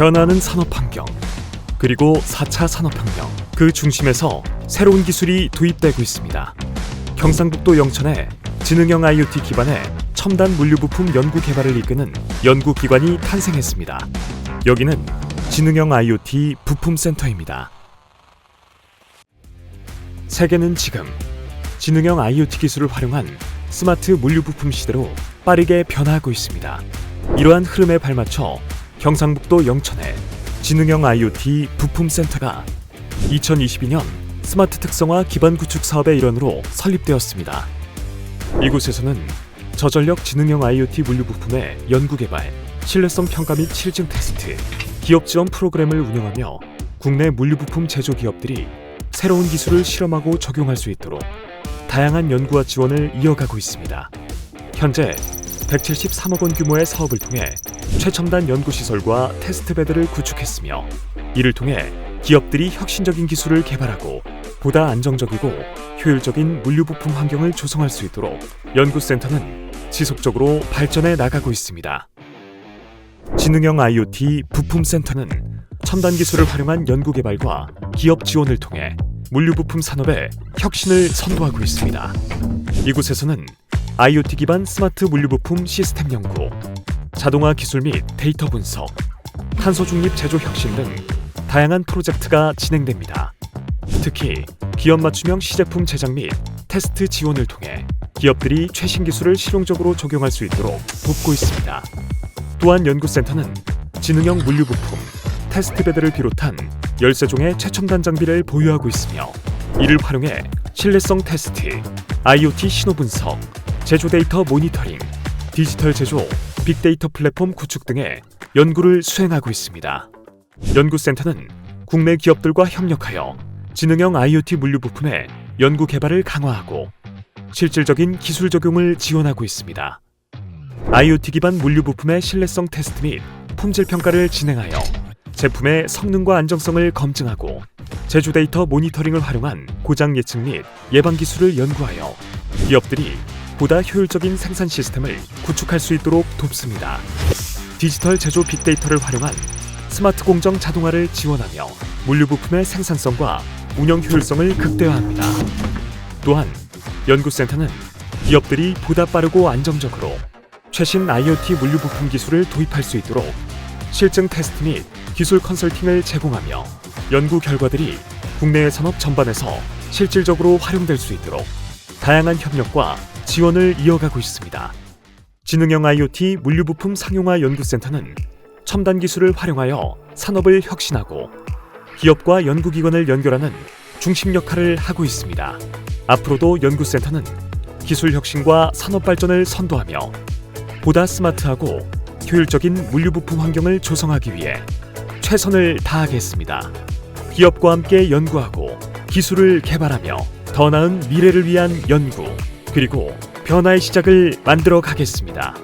변하는 산업 환경 그리고 4차 산업혁명 그 중심에서 새로운 기술이 도입되고 있습니다. 경상북도 영천에 지능형 IoT 기반의 첨단 물류부품 연구 개발을 이끄는 연구기관이 탄생했습니다. 여기는 지능형 IoT 부품센터입니다. 세계는 지금 지능형 IoT 기술을 활용한 스마트 물류부품 시대로 빠르게 변화하고 있습니다. 이러한 흐름에 발맞춰 경상북도 영천에 지능형 IoT 부품센터가 2022년 스마트 특성화 기반 구축 사업의 일환으로 설립되었습니다. 이곳에서는 저전력 지능형 IoT 물류 부품의 연구 개발, 신뢰성 평가 및 실증 테스트, 기업 지원 프로그램을 운영하며 국내 물류 부품 제조 기업들이 새로운 기술을 실험하고 적용할 수 있도록 다양한 연구와 지원을 이어가고 있습니다. 현재 173억 원 규모의 사업을 통해 최첨단 연구 시설과 테스트 베드를 구축했으며 이를 통해 기업들이 혁신적인 기술을 개발하고 보다 안정적이고 효율적인 물류 부품 환경을 조성할 수 있도록 연구센터는 지속적으로 발전해 나가고 있습니다. 지능형 IoT 부품센터는 첨단 기술을 활용한 연구 개발과 기업 지원을 통해 물류 부품 산업의 혁신을 선도하고 있습니다. 이곳에서는 IoT 기반 스마트 물류 부품 시스템 연구, 자동화 기술 및 데이터 분석, 탄소 중립 제조 혁신 등 다양한 프로젝트가 진행됩니다. 특히 기업 맞춤형 시제품 제작 및 테스트 지원을 통해 기업들이 최신 기술을 실용적으로 적용할 수 있도록 돕고 있습니다. 또한 연구센터는 지능형 물류 부품, 테스트 베드를 비롯한 13종의 최첨단 장비를 보유하고 있으며 이를 활용해 신뢰성 테스트, IoT 신호 분석, 제조 데이터 모니터링, 디지털 제조, 빅데이터 플랫폼 구축 등의 연구를 수행하고 있습니다. 연구센터는 국내 기업들과 협력하여 지능형 IoT 물류 부품의 연구 개발을 강화하고 실질적인 기술 적용을 지원하고 있습니다. IoT 기반 물류 부품의 신뢰성 테스트 및 품질 평가를 진행하여 제품의 성능과 안정성을 검증하고 제조 데이터 모니터링을 활용한 고장 예측 및 예방 기술을 연구하여 기업들이 보다 효율적인 생산 시스템을 구축할 수 있도록 돕습니다. 디지털 제조 빅데이터를 활용한 스마트 공정 자동화를 지원하며 물류 부품의 생산성과 운영 효율성을 극대화합니다. 또한 연구센터는 기업들이 보다 빠르고 안정적으로 최신 IoT 물류 부품 기술을 도입할 수 있도록 실증 테스트 및 기술 컨설팅을 제공하며 연구 결과들이 국내 산업 전반에서 실질적으로 활용될 수 있도록 다양한 협력과 지원을 이어가고 있습니다. 지능형 IoT 물류부품 상용화 연구센터는 첨단 기술을 활용하여 산업을 혁신하고 기업과 연구기관을 연결하는 중심 역할을 하고 있습니다. 앞으로도 연구센터는 기술 혁신과 산업 발전을 선도하며 보다 스마트하고 효율적인 물류부품 환경을 조성하기 위해 최선을 다하겠습니다. 기업과 함께 연구하고 기술을 개발하며 더 나은 미래를 위한 연구 그리고 변화의 시작을 만들어 가겠습니다.